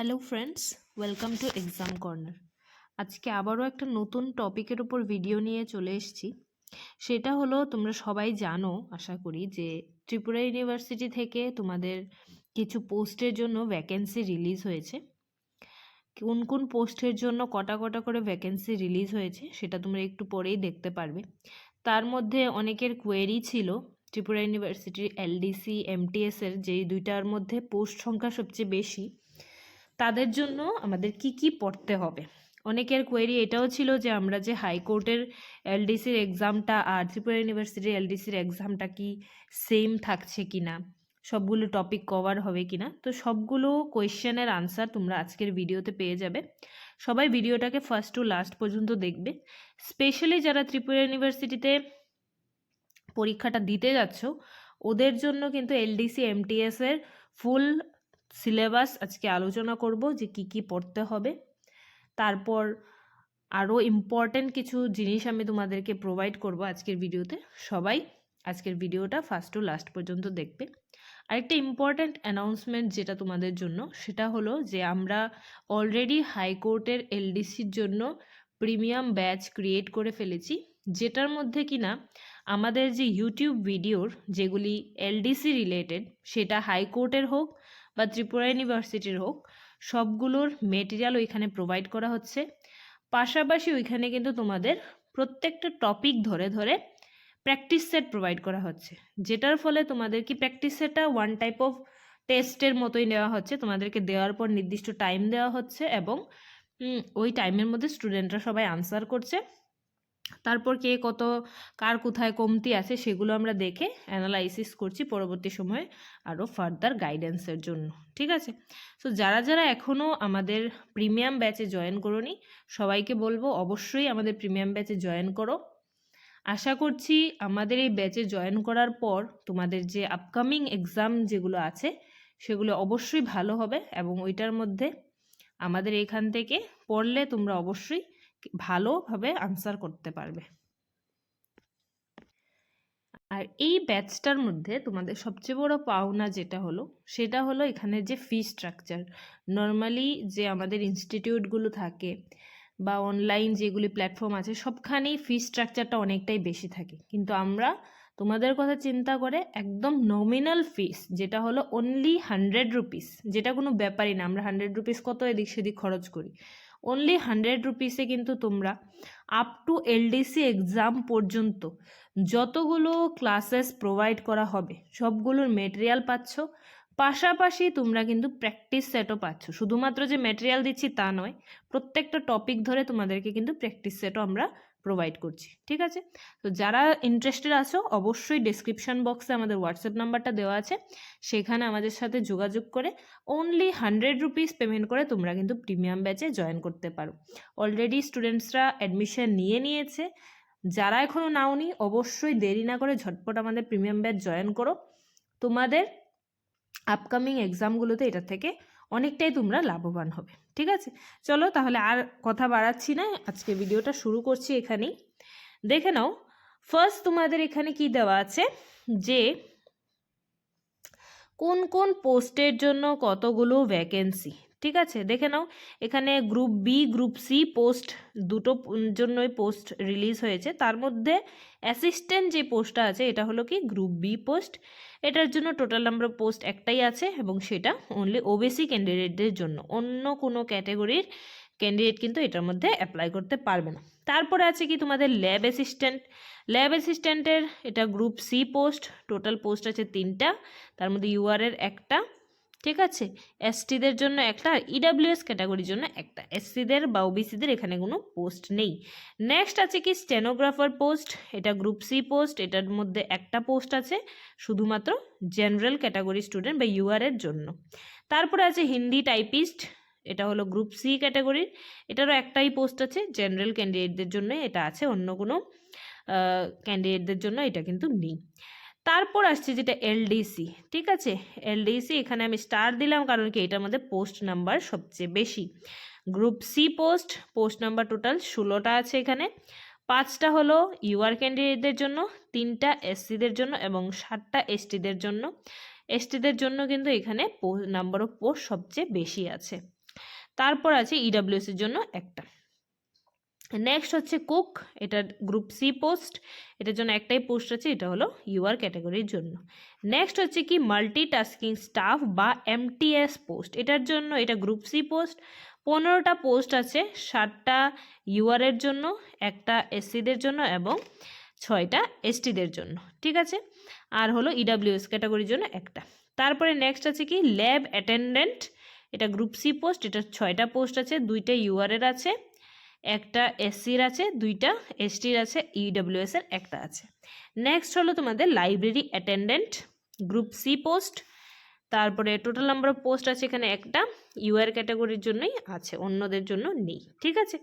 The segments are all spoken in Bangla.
Hello friends welcome to exam corner আজকে আবারও একটা নতুন টপিকের উপর ভিডিও নিয়ে চলে এসেছি। সেটা হলো, তোমরা সবাই জানো, আশা করি, যে ত্রিপুরা ইউনিভার্সিটি থেকে তোমাদের কিছু পোস্টের জন্য ভ্যাকেন্সি রিলিজ হয়েছে। কোন কোন পোস্টের জন্য কটা কটা করে ভ্যাকেন্সি রিলিজ হয়েছে, সেটা তোমরা একটু পরেই দেখতে পারবে। তার মধ্যে অনেকের কোয়েরি ছিল, ত্রিপুরা ইউনিভার্সিটির এলডিসি এমটিএসের যেই দুইটার মধ্যে পোস্ট সংখ্যা সবচেয়ে বেশি। তাদের জন্য আমাদের কি কি পড়তে হবে? অনেকের কোয়েরি এটাও ছিল যে আমরা যে হাইকোর্টের এলডিসির এক্সামটা আর ত্রিপুরা ইউনিভার্সিটির এলডিসির এক্সামটা কি সেম থাকছে কি না? সবগুলো টপিক কভার হবে কি না? তো সবগুলো কোয়েশ্চেনের আনসার তোমরা আজকের ভিডিওতে পেয়ে যাবে। সবাই ভিডিওটাকে ফার্স্ট টু লাস্ট পর্যন্ত দেখবে। স্পেশালি যারা ত্রিপুরা ইউনিভার্সিটিতে পরীক্ষাটা দিতে যাচ্ছ, ওদের জন্য কিন্তু এলডিসি এমটিএসের ফুল সিলেবাস আজকে আলোচনা করব যে কি কি পড়তে হবে। তারপর আরও ইম্পর্ট্যান্ট কিছু জিনিস আমি তোমাদেরকে প্রোভাইড করব আজকের ভিডিওতে। সবাই আজকের ভিডিওটা ফার্স্ট টু লাস্ট পর্যন্ত দেখবে। আরেকটা ইম্পর্ট্যান্ট অ্যানাউন্সমেন্ট যেটা তোমাদের জন্য, সেটা হলো যে আমরা অলরেডি হাইকোর্টের এলডিসির জন্য প্রিমিয়াম ব্যাচ ক্রিয়েট করে ফেলেছি, যেটার মধ্যে কিনা আমাদের যে ইউটিউব ভিডিওর যেগুলি এলডিসি রিলেটেড সেটা হাইকোর্টের হোক বা ত্রিপুরা ইউনিভার্সিটির হোক, সবগুলোর মেটেরিয়াল ওইখানে প্রোভাইড করা হচ্ছে। পাশাপাশি ওইখানে কিন্তু তোমাদের প্রত্যেকটা টপিক ধরে ধরে প্র্যাকটিস সেট প্রোভাইড করা হচ্ছে। যেটার ফলে তোমাদের কি প্র্যাকটিস সেটটা ওয়ান টাইপ অফ টেস্টের মতোই নেওয়া হচ্ছে, তোমাদেরকে দেওয়ার পর নির্দিষ্ট টাইম দেওয়া হচ্ছে এবং ওই টাইমের মধ্যে স্টুডেন্টরা সবাই আনসার করছে। তারপর কে কত, কার কোথায় কমতি আছে সেগুলো আমরা দেখে অ্যানালাইসিস করছি পরবর্তী সময়ে আরও ফার্দার গাইডেন্সের জন্য, ঠিক আছে? সো যারা যারা এখনও আমাদের প্রিমিয়াম ব্যাচে জয়েন করোনি, সবাইকে বলব অবশ্যই আমাদের প্রিমিয়াম ব্যাচে জয়েন করো। আশা করছি আমাদের এই ব্যাচে জয়েন করার পর তোমাদের যে আপকামিং এক্সাম যেগুলো আছে, সেগুলো অবশ্যই ভালো হবে এবং ওইটার মধ্যে আমাদের এখান থেকে পড়লে তোমরা অবশ্যই ভালোভাবে আনসার করতে পারবে। আর এই ব্যাচটার মধ্যে তোমাদের সবচেয়ে বড় পাওনা যেটা হলো, সেটা হলো এখানে যে ফি স্ট্রাকচার নর্মালি যে আমাদের ইনস্টিটিউটগুলো থাকে বা অনলাইন যেগুলি প্ল্যাটফর্ম আছে, সবখানেই ফি স্ট্রাকচারটা অনেকটাই বেশি থাকে। কিন্তু আমরা তোমাদের কথা চিন্তা করে একদম নমিনাল ফিস যেটা হলো অনলি হান্ড্রেড রুপিস যেটা কোনো ব্যাপারই না। আমরা হান্ড্রেড রুপিস কত এদিক সেদিক খরচ করি? অনলি হান্ড্রেড রুপিসে কিন্তু তোমরা আপ টু এলডিসি এক্সাম পর্যন্ত যতগুলো ক্লাসেস প্রোভাইড করা হবে, সবগুলোর মেটেরিয়াল পাচ্ছ। পাশাপাশি তোমরা কিন্তু প্র্যাকটিস সেটও পাচ্ছ। শুধুমাত্র যে মেটেরিয়াল দিচ্ছি তা নয়, প্রত্যেকটা টপিক ধরে তোমাদেরকে কিন্তু প্র্যাকটিস সেটও আমরা প্রোভাইড করছি, ঠিক আছে? তো যারা ইন্টারেস্টেড আছো, অবশ্যই ডিসক্রিপশন বক্সে আমাদের হোয়াটসঅ্যাপ নাম্বারটা দেওয়া আছে। সেখানে আমাদের সাথে যোগাযোগ করে অনলি হান্ড্রেড রুপিস পেমেন্ট করে তোমরা কিন্তু প্রিমিয়াম ব্যাচে জয়েন করতে পারো। অলরেডি স্টুডেন্টসরা অ্যাডমিশন নিয়ে নিয়েছে। যারা এখনও নাওনি অবশ্যই দেরি না করে ঝটপট আমাদের প্রিমিয়াম ব্যাচ জয়েন করো। তোমাদের আপকামিং এক্সামগুলোতে এটা থেকে অনেকটাই তোমরা লাভবান হবে, ঠিক আছে? চলো তাহলে আর কথা বাড়াচ্ছি না, আজকে ভিডিওটা শুরু করছি এখানেই। দেখে নাও ফার্স্ট তোমাদের এখানে কি দেওয়া আছে? যে কোন কোন পোস্টের জন্য কতগুলো ভ্যাকেন্সি ঠিক আছে? দেখে নাও। এখানে group B group C post দুটো জন্যই পোস্ট রিলিজ হয়েছে। তার মধ্যে অ্যাসিস্ট্যান্ট যে পোস্টটা আছে, এটা হলো কি? গ্রুপ বি পোস্ট এটার জন্য টোটাল নাম্বার পোস্ট একটাই আছে এবং সেটা অনলি ওবিসি ক্যান্ডিডেটদের জন্য। অন্য কোনো ক্যাটাগরির ক্যান্ডিডেট কিন্তু এটার মধ্যে অ্যাপ্লাই করতে পারবে না। তারপরে আছে কি? তোমাদের ল্যাব অ্যাসিস্ট্যান্ট ল্যাব অ্যাসিস্ট্যান্টের এটা group C post total post আছে তিনটা। তার মধ্যে ইউআরের একটা। ঠিক আছে? এসটিদের জন্য একটা ইডাব্লিউএস ক্যাটাগরির জন্য একটা। এসসিদের বা ওবিসিদের এখানে কোনো পোস্ট নেই। নেক্সট আছে কি? স্টেনোগ্রাফার পোস্ট এটা গ্রুপ সি পোস্ট এটার মধ্যে একটা পোস্ট আছে, শুধুমাত্র জেনারেল ক্যাটাগরি স্টুডেন্ট বা ইউআরের জন্য। তারপরে আছে হিন্দি টাইপিস্ট এটা হলো গ্রুপ সি ক্যাটাগরির এটারও একটাই পোস্ট আছে জেনারেল ক্যান্ডিডেটদের জন্য এটা আছে, অন্য কোনো ক্যান্ডিডেটদের জন্য এটা কিন্তু নেই। তারপর আসছে যেটা এলডিসি ঠিক আছে? এলডিসি এখানে আমি স্টার দিলাম কারণ কি এটার মধ্যে পোস্ট নাম্বার সবচেয়ে বেশি। Group C post post number total ষোলোটা আছে এখানে। পাঁচটা হলো ইউআর ক্যান্ডিডেটদের জন্য, তিনটা এসসিদের জন্য এবং সাতটা এসটিদের জন্য। এসটিদের জন্য কিন্তু এখানে নাম্বার অফ পোস্ট সবচেয়ে বেশি আছে। তারপর আছে ইডাব্লিউএস এর জন্য একটা। নেক্সট হচ্ছে কুক এটা গ্রুপ সি পোস্ট এটার জন্য একটাই পোস্ট আছে, এটা হলো ইউআর ক্যাটাগরির জন্য। নেক্সট হচ্ছে কি মাল্টিটাস্কিং স্টাফ বা এমটিএস পোস্ট এটার জন্য এটা গ্রুপ সি পোস্ট পনেরোটা পোস্ট আছে ষাটটা ইউআর এর জন্য, একটা এসসিদের জন্য এবং ছয়টা এসটিদের জন্য, ঠিক আছে? আর হলো ইডাব্লিউএস ক্যাটাগরির জন্য একটা। তারপরে নেক্সট আছে কি ল্যাব অ্যাটেন্ডেন্ট এটা গ্রুপ সি পোস্ট এটা ছয়টা পোস্ট আছে, দুইটা ইউআরের আছে একটা এসসির আছে, দুইটা এসটির আছে ইডব্লিউএস এর একটা আছে। নেক্সট হলো তোমাদের library attendant group C post তারপরে টোটাল নাম্বার অফ পোস্ট আছে এখানে একটা ইউআর ক্যাটাগরির জন্যই আছে, অন্যদের জন্য নেই, ঠিক আছে?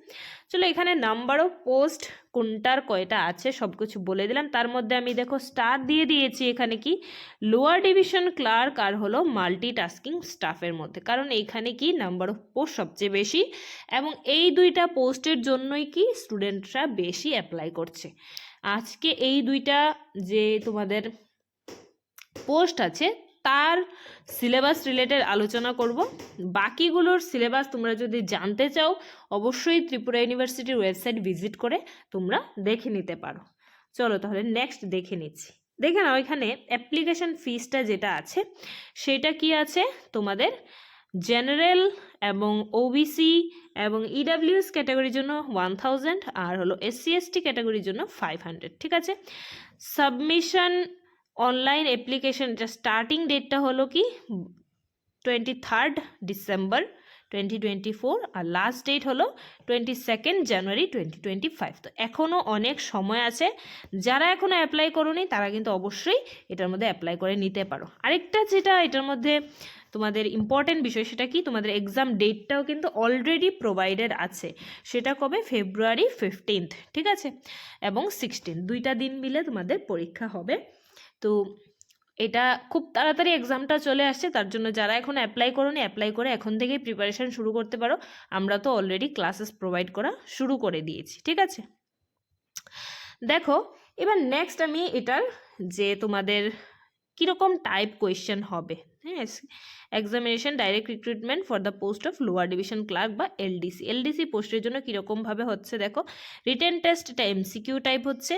চলো এখানে নাম্বার অফ পোস্ট কোনটার কয়টা আছে সব কিছু বলে দিলাম, তার মধ্যে আমি দেখো স্টার দিয়ে দিয়েছি এখানে কি লোয়ার ডিভিশন ক্লার্ক আর হলো মাল্টিটাস্কিং স্টাফের মধ্যে, কারণ এইখানে কি নাম্বার অফ পোস্ট সবচেয়ে বেশি, এবং এই দুইটা পোস্টের জন্যই কি স্টুডেন্টরা বেশি অ্যাপ্লাই করছে। আজকে এই দুইটা যে তোমাদের পোস্ট আছে তার সিলেবাস রিলেটেড আলোচনা করব। বাকিগুলোর সিলেবাস তোমরা যদি জানতে চাও, অবশ্যই ত্রিপুরা ইউনিভার্সিটির ওয়েবসাইট ভিজিট করে তোমরা দেখে নিতে পারো। চলো তাহলে নেক্সট দেখে নিচ্ছি। দেখে নাও এখানে অ্যাপ্লিকেশন ফিসটা যেটা আছে, সেটা কি আছে? তোমাদের জেনারেল এবং ওবিসি এবং ইডাব্লিউএস ক্যাটাগরির জন্য ওয়ান থাউজেন্ড আর হলো এসসি এসটি ক্যাটাগরির জন্য ফাইভ হান্ড্রেড ঠিক আছে? সাবমিশন অনলাইন অ্যাপ্লিকেশন স্টার্টিং ডেটটা হলো কি? Twenty third December twenty twenty four আর লাস্ট ডেট হলো twenty second January twenty twenty five তো এখনও অনেক সময় আছে। যারা এখনও অ্যাপ্লাই করোনি, তারা কিন্তু অবশ্যই এটার মধ্যে অ্যাপ্লাই করে নিতে পারো। আরেকটা যেটা এটার মধ্যে তোমাদের ইম্পর্টেন্ট বিষয়, সেটা কি? তোমাদের এক্সাম ডেটটাও কিন্তু অলরেডি প্রোভাইডেড আছে। সেটা কবে? ফেব্রুয়ারি ফিফটিন্থ ঠিক আছে? এবং সিক্সটিন দুইটা দিন মিলে তোমাদের পরীক্ষা হবে। তো এটা খুব তাড়াতাড়ি এক্সামটা চলে আসছে, তার জন্য যারা এখন অ্যাপ্লাই করোনি অ্যাপ্লাই করে এখন থেকেই প্রিপারেশান শুরু করতে পারো। আমরা তো অলরেডি ক্লাসেস প্রোভাইড করা শুরু করে দিয়েছি, ঠিক আছে? দেখো, এবার নেক্সট আমি এটার যে তোমাদের কীরকম টাইপ কোয়েশ্চেন হবে? হ্যাঁ examination direct recruitment for the post of lower division clerk বা এলডিসি এলডিসি পোস্টের জন্য কীরকমভাবে হচ্ছে দেখো রিটেন টেস্ট এটা এমসিকিউ টাইপ হচ্ছে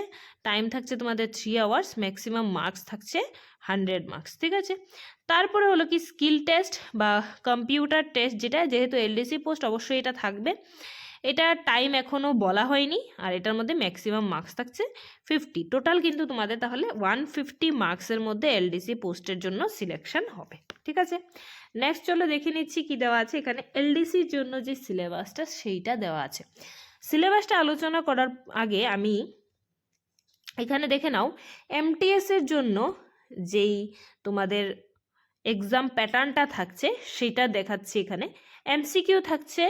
টাইম থাকছে তোমাদের থ্রি আওয়ার্স ম্যাক্সিমাম মার্কস থাকছে হান্ড্রেড মার্কস ঠিক আছে? তারপরে হলো কি স্কিল টেস্ট বা কম্পিউটার টেস্ট যেটা যেহেতু এলডিসি পোস্ট অবশ্যই এটা থাকবে। এটা টাইম এখনও বলা হয়নি, আর এটার মধ্যে ম্যাক্সিমাম মার্কস থাকছে ফিফটি টোটাল কিন্তু তোমাদের তাহলে ওয়ান ফিফটি মার্কসের মধ্যে এলডিসি পোস্টের জন্য সিলেকশন হবে, ঠিক আছে? নেক্সট চলো দেখে নিচ্ছি কি দেওয়া আছে। এখানে এলডিসির জন্য যে সিলেবাসটা সেইটা দেওয়া আছে। সিলেবাসটা আলোচনা করার আগে আমি এখানে দেখে নাও এমটিএস এর জন্য যেই তোমাদের এক্সাম প্যাটার্নটা থাকছে সেটা দেখাচ্ছি এখানে। এমসিকিউ থাকছে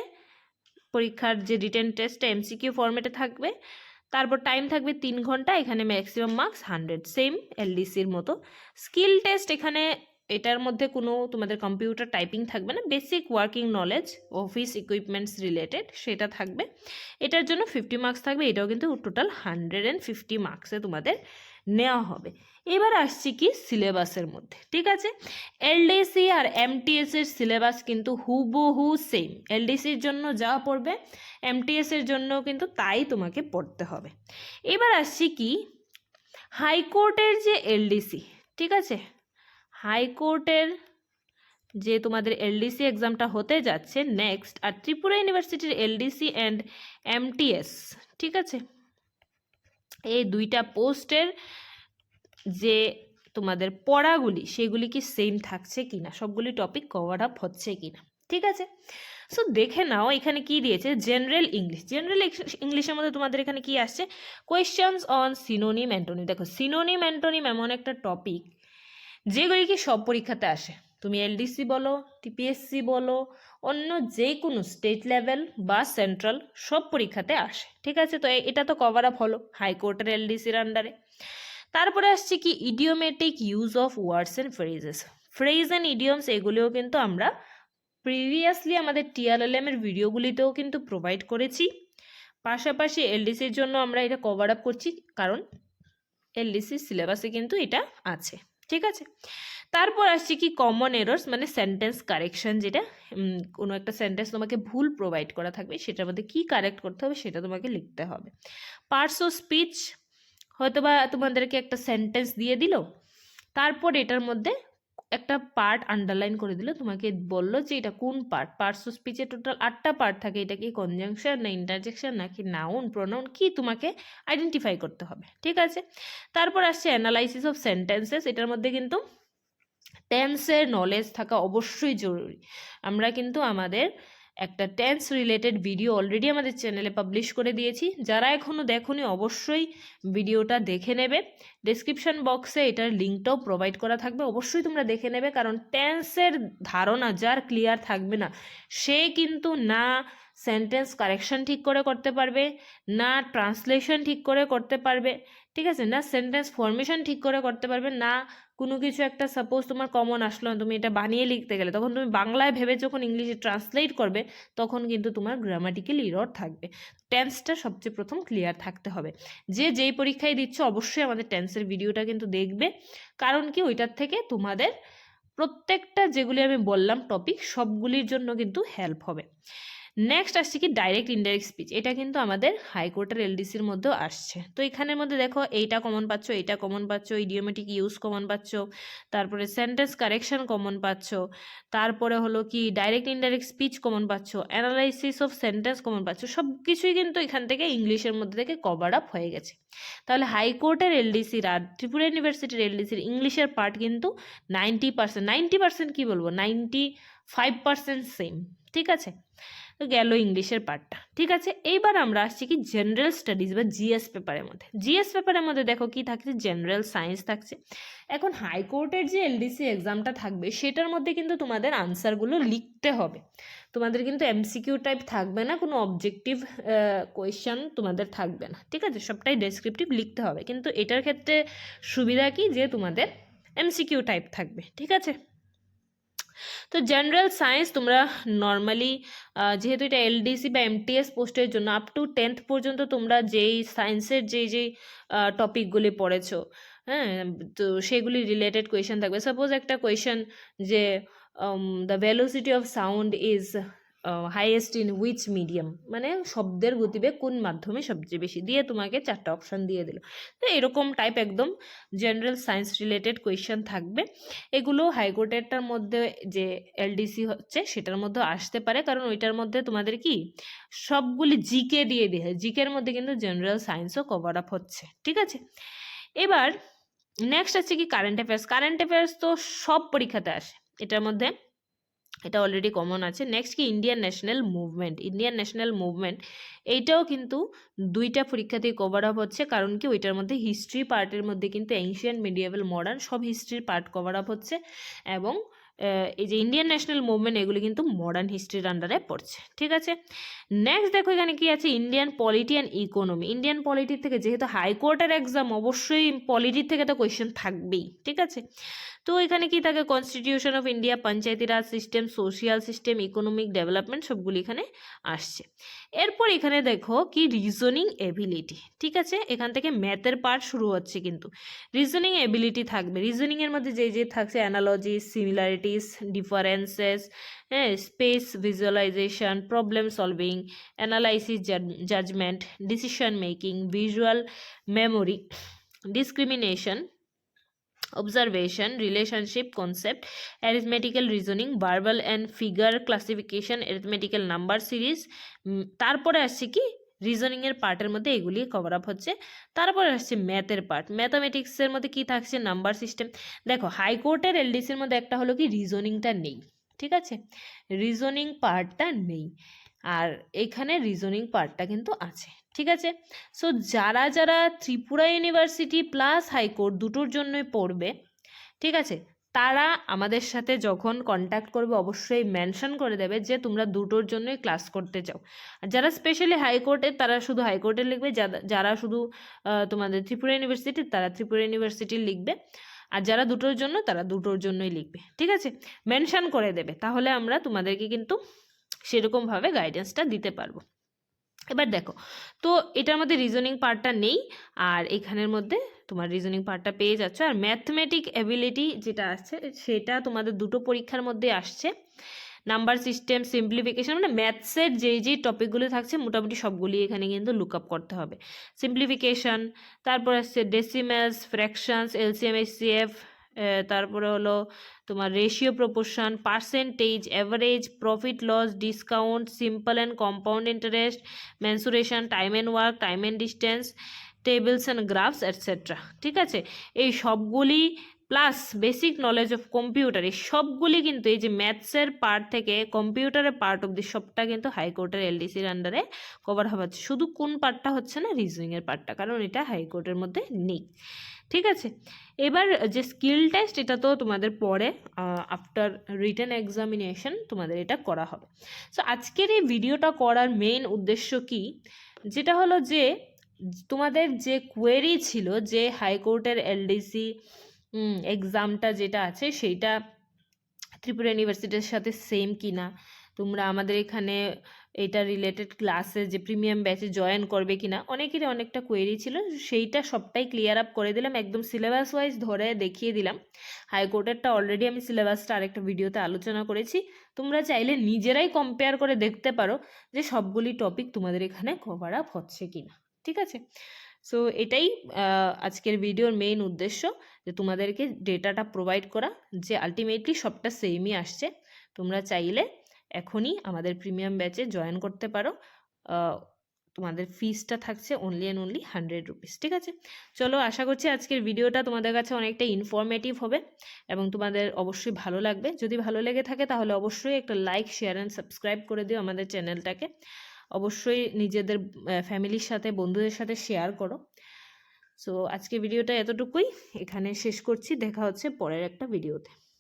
পরীক্ষার যে রিটেন টেস্টটা এমসিকিউ ফর্মেটে থাকবে, তারপর টাইম থাকবে তিন ঘণ্টা, এখানে ম্যাক্সিমাম মার্কস হান্ড্রেড সেম এলডিসির মতো। স্কিল টেস্ট এখানে এটার মধ্যে কোনো তোমাদের কম্পিউটার টাইপিং থাকবে না basic working knowledge office equipments related সেটা থাকবে। এটার জন্য ফিফটি মার্কস থাকবে, এটাও কিন্তু টোটাল হান্ড্রেড অ্যান্ড ফিফটি মার্কসে তোমাদের নেওয়া হবে। এবার আসছি কি সিলেবাসের মধ্যে, ঠিক আছে? এলডিসি আর এমটিএস এর সিলেবাস কিন্তু হুবহু সেম এলডিসির জন্য যা পড়বে এমটিএস এর জন্য কিন্তু তাই তোমাকে পড়তে হবে। এবার আসছি কি হাইকোর্টের যে এলডিসি ঠিক আছে? হাইকোর্টের যে তোমাদের এলডিসি এক্সামটা হতে যাচ্ছে নেক্সট আর ত্রিপুরা ইউনিভার্সিটির এলডিসি অ্যান্ড এমটিএস ঠিক আছে? এই দুইটা পোস্টের যে তোমাদের পড়াগুলি, সেগুলি কি সেম থাকছে কি না সবগুলি টপিক কভার আপ হচ্ছে কি না ঠিক আছে? সো দেখে নাও এখানে কি দিয়েছে? জেনারেল ইংলিশ জেনারেল ইংলিশের মধ্যে তোমাদের এখানে কি আসছে? কোয়েশ্চেন্স অন সিনোনিম অ্যান্টোনিম দেখো সিনোনিম অ্যান্টোনিম এমন একটা টপিক যেগুলি কি সব পরীক্ষাতে আসে। তুমি এলডিসি বলো টিপিএসসি বলো অন্য যে কোনো স্টেট লেভেল বা সেন্ট্রাল সব পরীক্ষাতে আসে, ঠিক আছে? তো এটা তো কভার আপ হলো হাইকোর্টের এলডিসির আন্ডারে তারপরে আসছে কি idiomatic use of words and phrases phrase and idioms এগুলিও কিন্তু আমরা প্রিভিয়াসলি আমাদের টিআরএলএম এর ভিডিওগুলিতেও কিন্তু প্রোভাইড করেছি। পাশাপাশি এলডিসির জন্য আমরা এটা কভার আপ করছি, কারণ এলডিসির সিলেবাসে কিন্তু এটা আছে, ঠিক আছে? তারপর আসছে কি কমন এরর্স মানে সেন্টেন্স কারেকশন যেটা কোনো একটা সেন্টেন্স তোমাকে ভুল প্রোভাইড করা থাকবে, সেটার মধ্যে কি কারেক্ট করতে হবে সেটা তোমাকে লিখতে হবে। পার্টস অফ স্পিচ হয়তো বা তোমাদেরকে একটা সেন্টেন্স দিয়ে দিল, তারপর এটার মধ্যে একটা পার্ট আন্ডারলাইন করে দিল, তোমাকে বলল যে এটা কোন পার্ট পার্টস অফ স্পিচে টোটাল আটটা পার্ট থাকে, এটা কি কনজাংশন না ইন্টারজেকশন নাকি নাউন প্রোনাউন কি তোমাকে আইডেন্টিফাই করতে হবে, ঠিক আছে? তারপর আসছে অ্যানালাইসিস অফ সেন্টেন্সেস এটার মধ্যে কিন্তু টেন্সের নলেজ থাকা অবশ্যই জরুরি। আমরা কিন্তু আমাদের একটা টেন্স রিলেটেড ভিডিও অলরেডি আমাদের চ্যানেলে পাবলিশ করে দিয়েছি। যারা এখনও দেখোনি, অবশ্যই ভিডিওটা দেখে নেবে। ডেসক্রিপশন বক্সে এটার লিঙ্কটাও প্রোভাইড করা থাকবে। অবশ্যই তোমরা দেখে নেবে, কারণ টেন্সের ধারণা যার ক্লিয়ার থাকবে না, সে কিন্তু না সেন্টেন্স কারেকশন ঠিক করে করতে পারবে, না ট্রান্সলেশন ঠিক করে করতে পারবে, ঠিক আছে? না সেন্টেন্স ফরমেশন ঠিক করে করতে পারবে, না কোনো কিছু একটা সাপোজ তোমার কমন আসলো না, তুমি এটা বানিয়ে লিখতে গেলে তখন তুমি বাংলায় ভেবে যখন ইংলিশে ট্রান্সলেট করবে তখন কিন্তু তোমার গ্রামাটিক্যাল ইরর থাকবে। টেন্সটা সবচেয়ে প্রথম ক্লিয়ার থাকতে হবে। যে যেই পরীক্ষায় দিচ্ছ অবশ্যই আমাদের টেন্সের ভিডিওটা কিন্তু দেখবে। কারণ কি ওইটার থেকে তোমাদের প্রত্যেকটা যেগুলি আমি বললাম টপিক সবগুলির জন্য কিন্তু হেল্প হবে। নেক্সট আসছে কি ডাইরেক্ট ইনডাইরেক্ট স্পিচ এটা কিন্তু আমাদের হাইকোর্টের এলডিসির মধ্যেও আসছে। তো এখানের মধ্যে দেখো, এইটা কমন পাচ্ছ, এইটা কমন পাচ্ছ ইডিওমেটিক ইউজ কমন পাচ্ছ, তারপরে সেন্টেন্স কারেকশন কমন পাচ্ছ, তারপরে হলো কি ডাইরেক্ট ইনডাইরেক্ট স্পিচ কমন পাচ্ছ অ্যানালাইসিস অফ সেন্টেন্স কমন পাচ্ছ সব কিছুই কিন্তু এখান থেকে ইংলিশের মধ্যে থেকে কভার আপ হয়ে গেছে। তাহলে হাইকোর্টের এলডিসির আর ত্রিপুরা ইউনিভার্সিটির এলডিসির ইংলিশের পার্ট কিন্তু নাইনটি পার্সেন্ট নাইনটি পার্সেন্ট কী বলব? নাইনটি ফাইভ পার্সেন্ট সেম ঠিক আছে? তো গেল ইংলিশের পার্টটা ঠিক আছে? এইবার আমরা আসছি কি জেনারেল স্টাডিজ বা জিএস পেপারের মধ্যে। জিএস পেপারের মধ্যে দেখো কি থাকছে? জেনারেল সায়েন্স থাকছে। এখন হাইকোর্টের যে এলডিসি এক্সামটা থাকবে, সেটার মধ্যে কিন্তু তোমাদের আনসারগুলো লিখতে হবে। তোমাদের কিন্তু এমসিকিউ টাইপ থাকবে না, কোনো অবজেক্টিভ কোয়েশ্চেন তোমাদের থাকবে না। ঠিক আছে? সবটাই ডেসক্রিপটিভ লিখতে হবে। কিন্তু এটার ক্ষেত্রে সুবিধা কি? যে তোমাদের এমসিকিউ টাইপ থাকবে। ঠিক আছে? তো জেনারেল সায়েন্স তোমরা নর্মালি যেহেতু এটা এলডিসি বা এমটিএস পোস্টের জন্য আপ টু টেন্থ পর্যন্ত তোমরা যেই সায়েন্সের যেই যেই টপিকগুলি পড়েছো হ্যাঁ তো সেগুলি রিলেটেড কোয়েশন থাকবে। সাপোজ একটা কোয়েশন যে the velocity of sound is highest in which medium মানে শব্দের গতিবেগ কোন মাধ্যমে সবচেয়ে বেশি? দিয়ে তোমাকে চারটা অপশান দিয়ে দিল। তো এরকম টাইপ একদম জেনারেল সায়েন্স রিলেটেড কোয়েশ্চেন থাকবে। এগুলো হাইকোর্টেরটার মধ্যে যে এলডিসি হচ্ছে, সেটার মধ্যে আসতে পারে। কারণ ওইটার মধ্যে তোমাদের কি? সবগুলি জিকে দিয়ে দিয়ে জিকের মধ্যে কিন্তু জেনারেল সায়েন্সও কভার আপ হচ্ছে। ঠিক আছে? এবার নেক্সট আছে কি? কারেন্ট অ্যাফেয়ার্স কারেন্ট অ্যাফেয়ার্স তো সব পরীক্ষাতে আসে। এটার মধ্যে এটা অলরেডি কমন আছে। নেক্সট কি Indian national movement Indian national movement এইটাও কিন্তু দুইটা পরীক্ষা পরীক্ষাতেই কভার আপ হচ্ছে। কারণ কি ওইটার মধ্যে হিস্ট্রি পার্টের মধ্যে কিন্তু এনশিয়ান মিডিয়াবল মডার্ন সব হিস্ট্রির পার্ট কভার আপ হচ্ছে। এবং এই যে ইন্ডিয়ান ন্যাশনাল মুভমেন্ট এগুলি কিন্তু মডার্ন হিস্ট্রির আন্ডারে পড়ছে। ঠিক আছে? নেক্সট দেখো এখানে কি আছে? Indian polity and economy Indian পলিটির থেকে যেহেতু হাইকোর্টের এক্সাম অবশ্যই পলিটির থেকে তো কোয়েশ্চেন থাকবেই। ঠিক আছে? তো এখানে কি থাকে? Constitution of India Panchayati Raj system social system economic development সবগুলি এখানে আসছে। এরপর এখানে দেখো কি? রিজনিং এবিলিটি ঠিক আছে? এখান থেকে ম্যাথের পার্ট শুরু হচ্ছে কিন্তু। রিজনিং এবিলিটি থাকবে। রিজনিংয়ের মধ্যে যে যে থাকছে অ্যানালজিস সিমিলারিটিস ডিফারেন্সেস হ্যাঁ space visualization problem solving analysis judgement decision making visual memory discrimination relationship concept arithmetical reasoning verbal and figure classification arithmetical number series um, তারপরে আসছে কি? রিজনিংয়ের পার্টের মধ্যে এগুলি কভার আপ হচ্ছে। তারপরে আসছে ম্যাথের পার্ট ম্যাথামেটিক্সের মধ্যে কি থাকছে? নাম্বার সিস্টেম দেখো হাইকোর্টের এলডিসির মধ্যে একটা হলো কি? রিজনিংটা নেই। ঠিক আছে? রিজনিং পার্টটা নেই। আর এখানে রিজনিং পার্টটা কিন্তু আছে, ঠিক আছে? সো যারা যারা ত্রিপুরা ইউনিভার্সিটি প্লাস হাইকোর্ট দুটোর জন্যই পড়বে, ঠিক আছে? তারা আমাদের সাথে যখন কন্ট্যাক্ট করবে, অবশ্যই মেনশন করে দেবে যে তোমরা দুটোর জন্যই ক্লাস করতে চাও। আর যারা স্পেশালি হাইকোর্টে তারা শুধু হাইকোর্টে লিখবে, যারা শুধু তোমাদের ত্রিপুরা ইউনিভার্সিটি তারা ত্রিপুরা ইউনিভার্সিটি লিখবে। আর যারা দুটোর জন্য, তারা দুটোর জন্যই লিখবে, ঠিক আছে? মেনশন করে দেবে, তাহলে আমরা তোমাদেরকে কিন্তু সেরকমভাবে গাইডেন্সটা দিতে পারব। এবার দেখো, তো এটার মধ্যে রিজনিং পার্টটা নেই, আর এখানের মধ্যে তোমার রিজনিং পার্টটা পেয়ে যাচ্ছ। আর ম্যাথমেটিক অ্যাবিলিটি যেটা আছে, সেটা তোমাদের দুটো পরীক্ষার মধ্যে আসছে। নাম্বার সিস্টেম সিম্পলিফিকেশন মানে ম্যাথসের যেই যেই টপিকগুলো থাকছে, মোটামুটি সবগুলি এখানে কিন্তু লুক আপ করতে হবে। সিম্পলিফিকেশন তারপর আসছে ডেসিমেলস ফ্র্যাকশনস এলসিএম এইচসিএফ তারপরে হলো তোমার ratio proportion percentage average profit loss discount simple and compound interest mensuration time and work time and distance tables and graphs etcetera ঠিক আছে? এই সবগুলি plus basic knowledge of computer এই সবগুলি কিন্তু এই যে ম্যাথসের পার্ট থেকে কম্পিউটারের পার্ট অব দি সবটা কিন্তু হাইকোর্টের এলডিসির আন্ডারে কভার হবে। শুধু কোন পার্টটা হচ্ছে না রিজনিংয়ের পার্টটা কারণ এটা হাইকোর্টের মধ্যে নেই। ঠিক আছে? এবার যে স্কিল টেস্ট এটা তো তোমাদের পরে আফটার রিটার্ন এক্সামিনেশন তোমাদের এটা করা হবে। সো আজকের এই ভিডিওটা করার মেইন উদ্দেশ্য কি? যেটা হলো যে, তোমাদের যে কোয়েরি ছিল যে হাইকোর্টের এলডিসি এক্সামটা যেটা আছে সেইটা ত্রিপুরা ইউনিভার্সিটির সাথে সেম কি না তোমরা আমাদের এখানে এটা রিলেটেড ক্লাসে যে প্রিমিয়াম ব্যাচে জয়েন করবে কি না অনেকেরই অনেকটা কোয়েরি ছিল, সেইটা সবটাই ক্লিয়ার আপ করে দিলাম, একদম সিলেবাস ওয়াইজ ধরে দেখিয়ে দিলাম। হাইকোর্টেরটা অলরেডি আমি সিলেবাসটা আরেকটা ভিডিওতে আলোচনা করেছি। তোমরা চাইলে নিজেরাই কম্পেয়ার করে দেখতে পারো যে সবগুলি টপিক তোমাদের এখানে কভার আপ হচ্ছে কি না ঠিক আছে? সো এটাই আজকের ভিডিওর মেইন উদ্দেশ্য যে তোমাদেরকে ডেটাটা প্রোভাইড করা, যে আলটিমেটলি সবটা সেমই আসছে। তোমরা চাইলে এখনই আমাদের প্রিমিয়াম ব্যাচে জয়েন করতে পারো। তোমাদের ফিসটা থাকছে only and only hundred rupees ঠিক আছে? চলো, আশা করছি আজকের ভিডিওটা তোমাদের কাছে অনেকটা ইনফরমেটিভ হবে এবং তোমাদের অবশ্যই ভালো লাগবে। যদি ভালো লেগে থাকে তাহলে অবশ্যই একটা লাইক শেয়ার অ্যান্ড সাবস্ক্রাইব করে দিও আমাদের চ্যানেলটাকে অবশ্যই নিজেদের ফ্যামিলির সাথে, বন্ধুদের সাথে শেয়ার করো। সো আজকে ভিডিওটা এতটুকুই। এখানে শেষ করছি। দেখা হচ্ছে পরের একটা ভিডিওতে